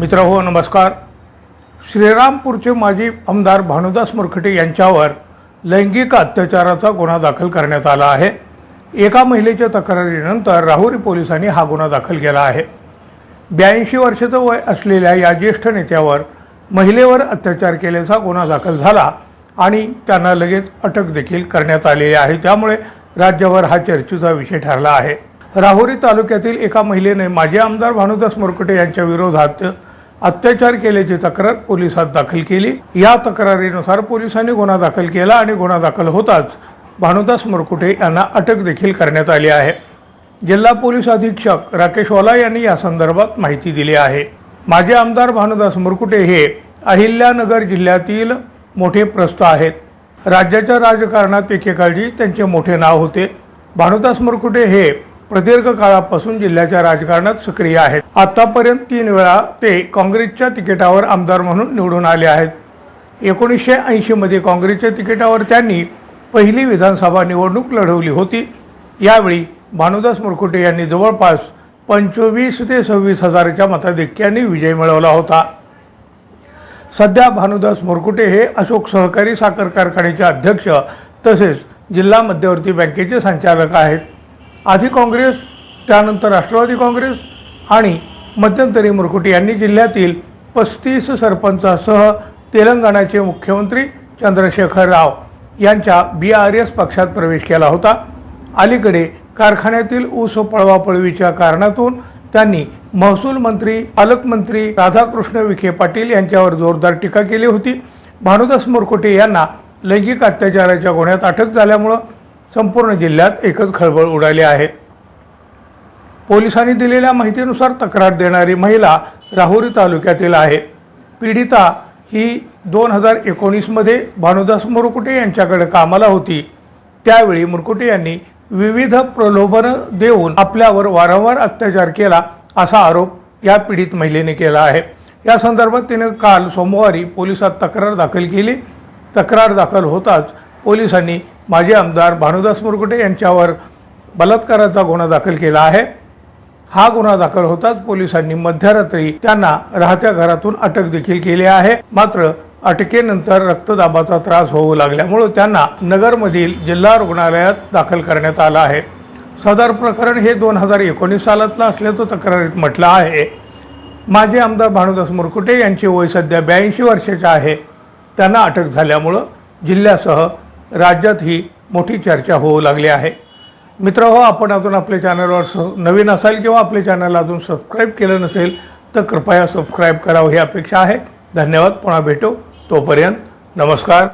मित्र हो नमस्कार. श्रीरामपूरचे माजी आमदार भानुदास मुरखटे यांच्यावर लैंगिक अत्याचाराचा गुन्हा दाखल करण्यात आला आहे. एका महिलेच्या तक्रारीनंतर राहुरी पोलिसांनी हा गुन्हा दाखल केला आहे. ब्याऐंशी वर्षाचं वय असलेल्या या ज्येष्ठ नेत्यावर महिलेवर अत्याचार केल्याचा गुन्हा दाखल झाला आणि त्यांना लगेच अटक देखील करण्यात आलेली आहे. त्यामुळे राज्यावर हा चर्चेचा विषय ठरला आहे. राहुरी तालुक्यातील एका महिलेने माजी आमदार भानुदास मुरकुटे यांच्या विरोधात अत्याचार केल्याची तक्रार पोलिसात दाखल केली. या तक्रारीनुसार पोलिसांनी गुन्हा दाखल केला आणि गुन्हा दाखल होताच भानुदास मुरकुटे यांना अटक देखील करण्यात आली आहे. जिल्हा पोलीस अधीक्षक राकेशवाला यांनी या संदर्भात माहिती दिली आहे. माजी आमदार भानुदास मुरकुटे हे अहिल्यानगर जिल्ह्यातील मोठे प्रस्थ आहेत. राज्याच्या राजकारणात एकेकाळजी त्यांचे मोठे नाव होते. भानुदास मुरकुटे हे प्रदीर्घ काळापासून जिल्ह्याच्या राजकारणात सक्रिय आहेत. आतापर्यंत तीन वेळा ते काँग्रेसच्या तिकिटावर आमदार म्हणून निवडून आले आहेत. एकोणीसशे ऐंशीमध्ये काँग्रेसच्या तिकिटावर त्यांनी पहिली विधानसभा निवडणूक लढवली होती. यावेळी भानुदास मुरकुटे यांनी जवळपास पंचवीस ते सव्वीस हजाराच्या मताधिक्याने विजय मिळवला होता. सध्या भानुदास मुरकुटे हे अशोक सहकारी साखर कारखान्याचे अध्यक्ष तसेच जिल्हा मध्यवर्ती बँकेचे संचालक आहेत. आधी काँग्रेस त्यानंतर राष्ट्रवादी काँग्रेस आणि मध्यंतरी मुरकुटे यांनी जिल्ह्यातील पस्तीस सरपंचासह तेलंगणाचे मुख्यमंत्री चंद्रशेखर राव यांच्या बी आर एस पक्षात प्रवेश केला होता. अलीकडे कारखान्यातील ऊस पळवापळवीच्या कारणातून त्यांनी महसूल मंत्री पालकमंत्री राधाकृष्ण विखे पाटील यांच्यावर जोरदार टीका केली होती. भानुदास मुरकुटे यांना लैंगिक अत्याचाराच्या गुन्ह्यात अटक झाल्यामुळं संपूर्ण जिल्ह्यात एकच खळबळ उडाली आहे. पोलिसांनी दिलेल्या माहितीनुसार तक्रार देणारी महिला राहुरी तालुक्यातील आहे. पीडिता ही दोन हजार एकोणीसमध्ये भानुदास मुरकुटे यांच्याकडे कामाला होती. त्यावेळी मुरकुटे यांनी विविध प्रलोभनं देऊन आपल्यावर वारंवार अत्याचार केला असा आरोप या पीडित महिलेने केला आहे. या संदर्भात तिने काल सोमवारी पोलिसात तक्रार दाखल केली. तक्रार दाखल होताच पोलिसांनी माजी आमदार भानुदास मुरकुटे यांच्यावर बलात्काराचा गुन्हा दाखल केला आहे. हा गुन्हा दाखल होताच पोलिसांनी मध्यरात्री त्यांना राहत्या घरातून अटक देखील केली आहे. मात्र अटकेनंतर रक्तदाबाचा त्रास होऊ लागल्यामुळे त्यांना नगरमधील जिल्हा रुग्णालयात दाखल करण्यात आलं आहे. सदर प्रकरण हे दोन हजार एकोणीस सालातलं असल्याचं तक्रारीत म्हटलं आहे. माजी आमदार भानुदास मुरकुटे यांचे वय सध्या ब्याऐंशी वर्षाचे आहे. त्यांना अटक झाल्यामुळं जिल्ह्यासह राज्यात ही मोठी चर्चा होऊ लागली आहे. मित्र हो आपण अजून आपल्या चॅनलवर स नवीन असाल किंवा आपल्या चॅनलला अजून सबस्क्राईब केलं नसेल तर कृपया सबस्क्राईब करावं ही अपेक्षा आहे. धन्यवाद पुन्हा भेटू. तोपर्यंत नमस्कार.